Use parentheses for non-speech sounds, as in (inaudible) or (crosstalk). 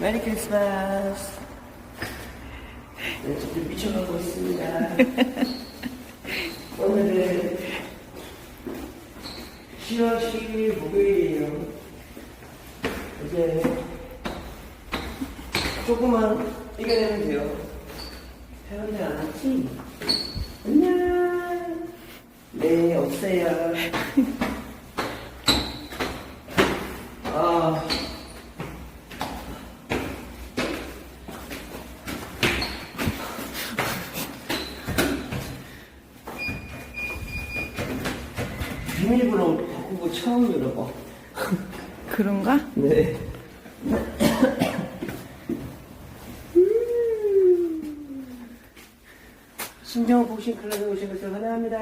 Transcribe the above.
Merry Christmas. Bicho no cocina. 10월 12일 목요일이에요 이제 조금만 이겨내면 돼요. 회원들 안 왔지? 안녕. 네, 없어요. (laughs) 아. 비밀번호 바꾸고 처음 열어봐. 그런가? 네. 신정 복싱 클럽에 오신 것을 환영합니다.